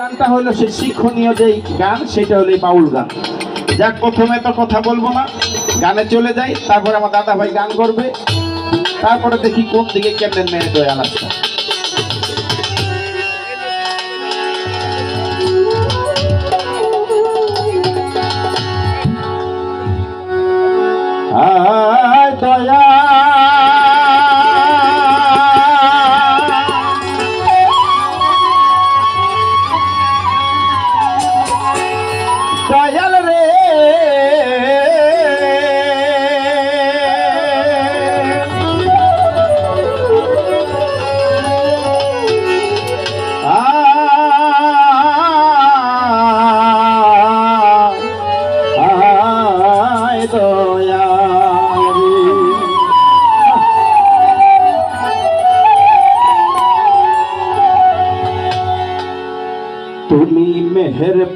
গানটা হলো সেই শিক্ষণীয় যেই গান, সেটা হলো এই বাউল গান। যাক, প্রথমে তো কথা বলব না। গানে চলে যাই, তারপরে আমার দাদা ভাই গান করবে। তারপরে দেখি কোন দিকে কেমন মেরে দেয় আলাদা দয়া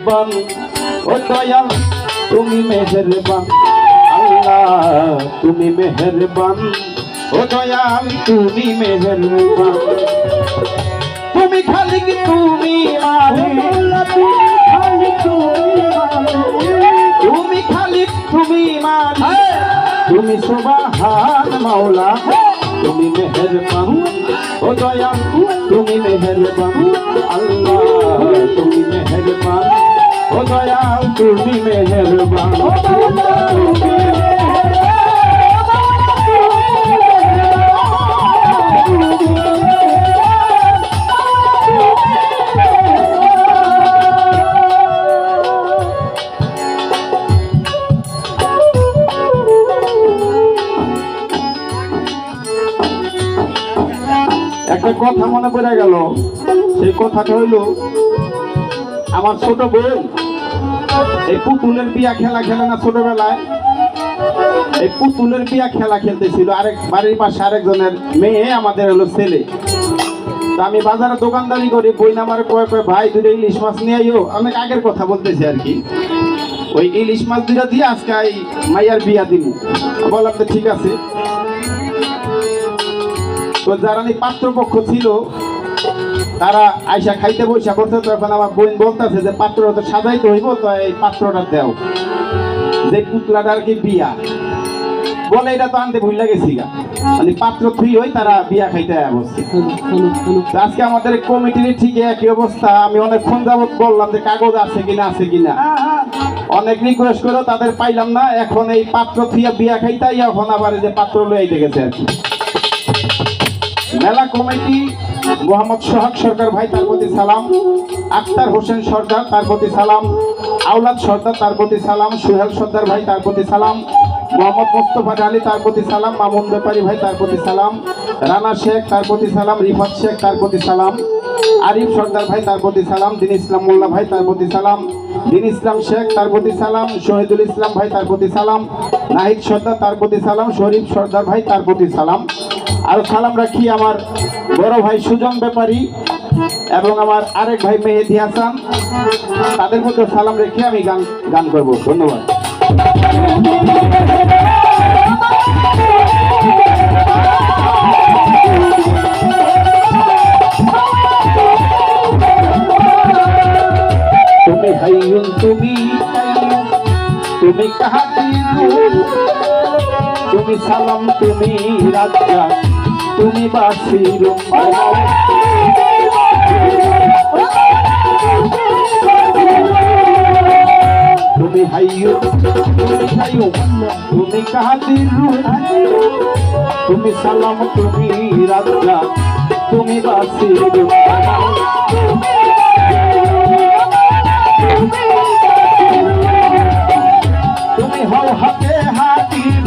মেহেরবান ও দয়াল, তুমি মেহেরবান। আল্লাহ, তুমি মেহেরবান। ও দয়াল, তুমি মেহেরবান। তুমি খালি তুমি তুমি খালি তুমি তুমি সুবাহান মাওলা। তুমি মেহেরবান। ও দয়াল, তুমি মেহেরবান। আল্লাহ, তুমি মেহেরবান। ও দয়াল তুমি মেহেরবান। একটা কথা মনে পড়ে গেল। সেই কথাটা হইল আমার ছোট বোন এই পুতুলের বিয়া খেলা খেলে না ছোটবেলায়? এই পুতুলের বিয়া খেলা খেলতেছিল, আরেক বাড়ির পাশে আরেকজনের মেয়ে, আমাদের হলো ছেলে। তা আমি বাজারে দোকানদারি করি, বই নামার কয়ে কয়ে, ভাই দুটো ইলিশ মাছ নিয়ে আইও। অনেক আগের কথা বলতেছি আর কি। ওই ইলিশ মাছ দুটা দিয়ে আজকে এই মাইয়ার বিয়া দিব বললাম তো ঠিক আছে? তো যারা পাত্রপক্ষ ছিল তারা আইসা খাইতে বৈশা করতে তখন আমার বোন বলতেছে যে পাত্র তো সাজাইতে হইব, তো এই পাত্রটা দেও। যে পুতলাটা আর কি বিয়া। বলে, এটা তো আনতে ভুল গেছি গা। মানে পাত্র থুই হই, তারা বিয়া খাইতে বসছে। আজকে আমাদের কমিটির ঠিক একই অবস্থা। আমি অনেকক্ষণ যাবত বললাম যে, কাগজ আছে কিনা আছে কিনা। অনেক রিকোয়েস্ট করে তাদের পাইলাম না। এখন এই পাত্র থুইয়া বিয়া খাইতাই এখন আবার যে পাত্র লইতে গেছে আর কি। মেলা কমিটি মোহাম্মদ সোহাগ সরকার ভাই তার প্রতি সালাম আক্তার হোসেন সর্দার তার প্রতি সালাম আওলাদ সর্দার তার প্রতি সালাম সুহেল সর্দার ভাই তার প্রতি সালাম মোহাম্মদ মোস্তফা আলী তার প্রতি সালাম মামুন ব্যাপারী ভাই তার প্রতি সালাম রানা শেখ তার প্রতি সালাম রিফাত শেখ তার প্রতি সালাম আরিফ সর্দার ভাই তার প্রতি সালাম দিন ইসলাম মোল্লা ভাই তার প্রতি সালাম দিন ইসলাম শেখ তার প্রতি সালাম শহীদুল ইসলাম ভাই তার প্রতি সালাম নাহিদ সর্দার তার প্রতি সালাম শরীফ সর্দার ভাই তার প্রতি সালাম আর সালাম রাখি আমার বড় ভাই সুজন ব্যাপারী এবং আমার আরেক ভাই মেহেদি হাসান। তাদের মধ্যে সালাম রেখে আমি গান গান করব। ধন্যবাদ। তুমি হাইয়ুন, তুমি তুমি কাহাতিরুন তুমি সালাম, তুমি রাজা তুমি বাসিরুন তুমি হাইয়ু তুমি হাইয়ু, তুমি কাহাতিরুন তুমি সালাম, তুমি রাজা, তুমি বাসিরুন তুমি হও হাতে হাতির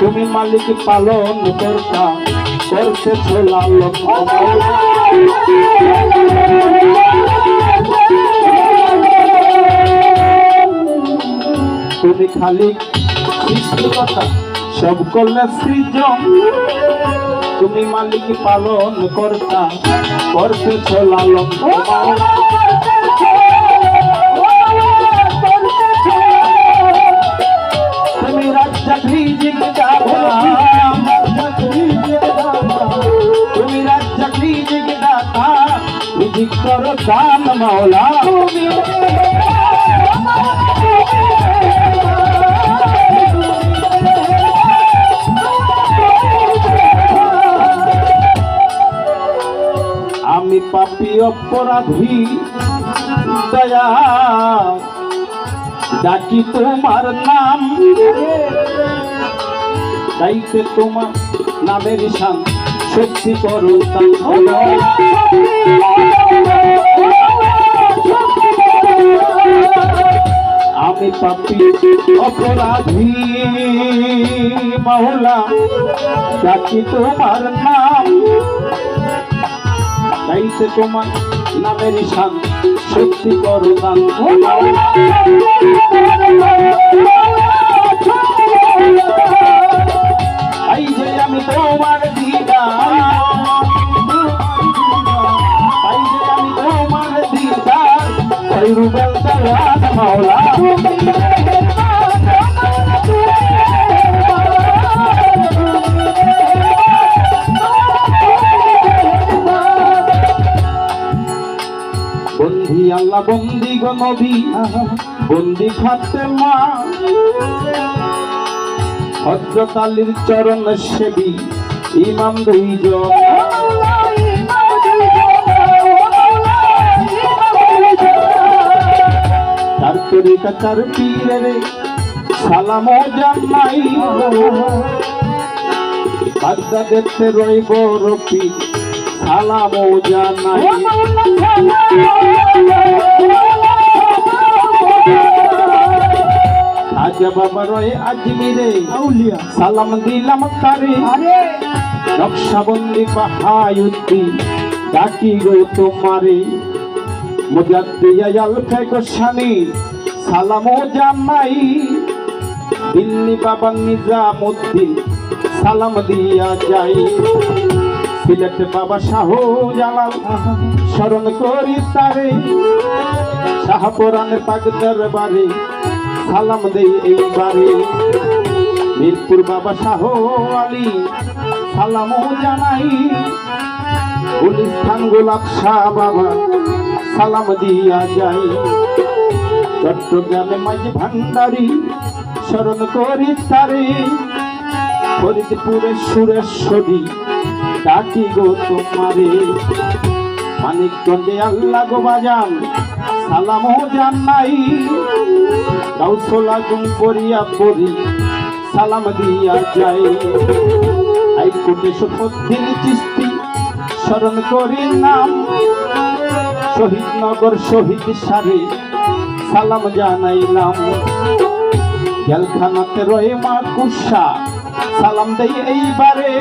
তুমি মালিক পালন করতা, করছে লালন তুমি খালি সব করলে সৃজন। তুমি মালিক পালন করতা, করছে ছোলা লালন মাওলা। আমি পাপি অপরাধী দয়া ডাকি তোমার নাম। গাইতে তোমার নামের শান শক্তি করো আমি পাপি, অপরাধী। মাওলা ডাকি তোমার নাম গাইতে তোমার নামের শান শক্তি করো তোমার দিদা বন্দি আল্লাহ বন্দি গো নবী বন্দি ফাতেমা হজরত আলীর চরণ সেবী ইমাম দুইজন। চার তরিকা চার পীরের সালাম জানাই বাগদা দেখতে রইব রপি সালাম জানাই আজ বাবা রয়ে আজমিরে সালাম দিলাম তারে। নকশাবন্দি পাহায়ুদ্দি ডাকি গো তোমারে। মুজাদ্দিয়াল ফেকশানি সালামও জানাই দিল্লি বাবা নিজামুদ্দিন, সালাম দিয়া যাই। সিলেট বাবা শাহ জালাল স্মরণ করি তারে। শাহপুরানের পাক দরবারে সালাম দেই এইবারে। মিরপুর বাবা শাহ আলী সালামও জানাই। গুলিস্তান গোলাপ শাহ বাবা, সালাম দিয়া যাই। চট্টগ্রামে মাঝ ভান্ডারি স্মরণ করি তারে। ফরিদপুরে সুরেশ্বরী, ডাকি গো তোমারে। মানিকগঞ্জে আল্লাহ গো বাজান, সালামও জানাই। গাউসলা গুম করিয়া পড়ি সালাম দিয়া যাই। আই কোটে সফদ্দিন চিস্তি স্মরণ করি নাম। শহীদ নগর শহীদ সারে। সালাম জানাইলাম। জেলখানাতে রয়ে মা কুসা সালাম দেই এইবারে।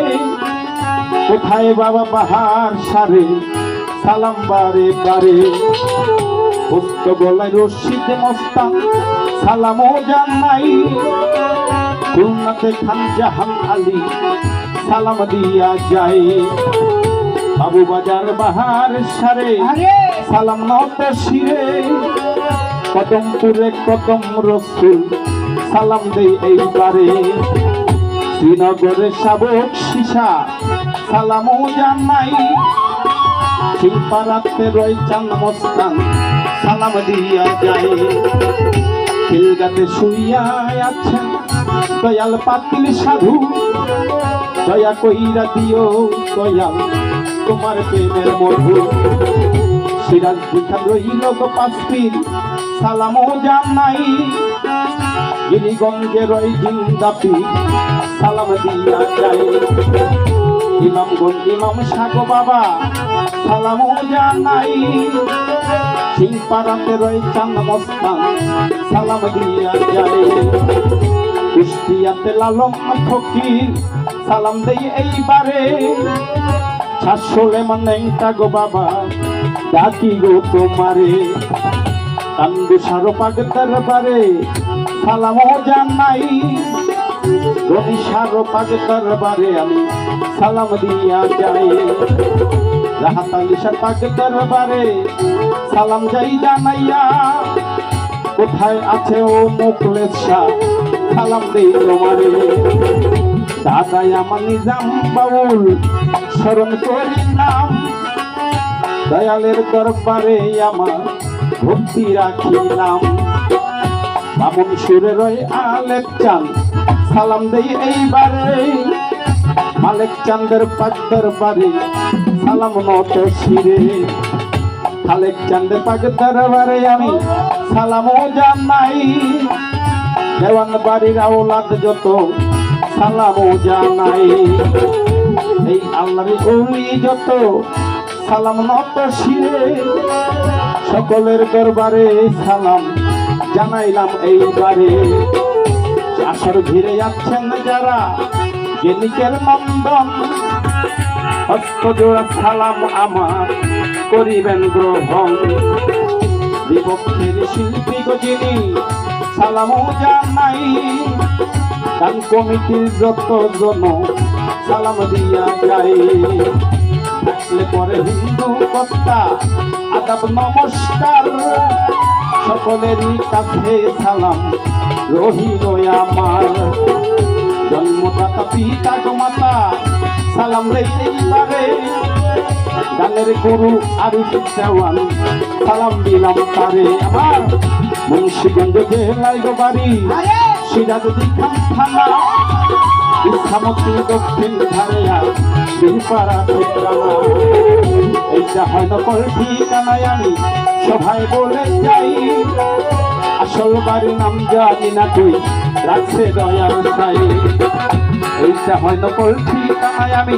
কোথায় বাবা বাহার সারে সালাম বারে বারে। ভক্ত গলায় রশিদ মস্তান সালামও জানাই। খুলনাতে খান জাহান আলী সালাম দিয়া যায় বাবু বাজার বাহার সারে সালাম নত শিরে। কদমপুরে কদম রসুল সালাম দেই এইবারে। শ্রীনগরে শাবক সীসা, সালামও জানাই। শিল্পারাতে রয় চান মস্তান, সালাম দিয়া যায় খিলগাতে শুইয়া আছেন দয়াল পাতিল সাধু। দয়া কইরা দিও দয়াল তোমার প্রেমের মধু। সিরাজ বিখান রইল গো পাঁচপির সালামও জানাই। গিরিগঞ্জে রই জিন্দাপি। সালাম দিয়া যায় ইমামগঞ্জ ইমাম সাগো বাবা, সালামও জানাই। সিংপাড়াতে রয় চান মস্তান, সালাম দিয়া যায় কুষ্টিয়াতে লালম ফকির, সালাম দেই এইবারে। শাসলে মানে গো বাবা। ডাকি গো তোমারে। কান্দু সারো পাগ দরবারে। সালামও জানাই। রবিশার পাগে দরবারে আমি সালাম দিয়া যাই। রাহাত আলিশার পাগে দরবারে সালাম যাই জানাইয়া। কোথায় আছে ও মুখলেশ সালাম দেই তোমারে। দাদাই আমার নিজাম বাউল, স্মরণ করি নাম দয়ালের দরবারে আমার ভক্তি রাখিলাম। বামন সুরে রয় আলেক চান সালাম দেই এইবারে। মালেক চান্দের পাক দরবারে সালাম নত শিরে। খালেক চান্দের পাক দরবারে আমি সালামও জানাই। দেওয়ান বাড়ির আওলাদ যত, সালামও জানাই। এই আল্লাহর যত সালাম নত শিরে সকলের দরবারে সালাম জানাইলাম এইবারে। আসর ঘিরে যাচ্ছেন যারা গেনিকের নন্দন হস্ত জোড়া সালাম আমার করিবেন গ্রহণ। বিপক্ষের শিল্পী গজিনী সালামও জানাই গান কমিটির যত জন সালাম দিয়া যায় থাকলে পরে হিন্দু কর্তা আদাব নমস্কার। সকলেরই কাছে সালাম। রহিল আমার। জন্মদাতা পিতা গো মাতা সালাম রেখেই পারে গানের গুরু আরিফ দেওয়ান সালাম দিলাম তারে আমার। মুন্সিগঞ্জ জেলায় বাড়ি সিরাজদি খান থানা। ইসামতি দক্ষিণ ধারেয়া বিলপাড়া ঠিকানা এইটা হয় নকল ঠিকানায় আমি সভায় বলে যাই। আসল বাড়ির নাম জানি না তুই, রাখছে দয়াল সাই এইটা হয় নকল ঠিকানায় আমি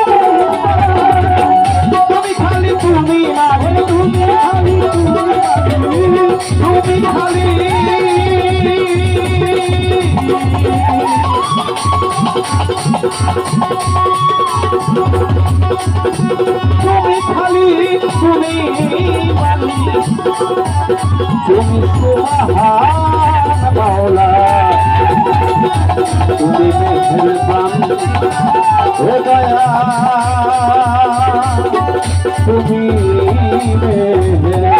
তুমি মাঝে তুমি তুমি খালি তুমি তুমি তুমি মেহেরবান তুমি মেরে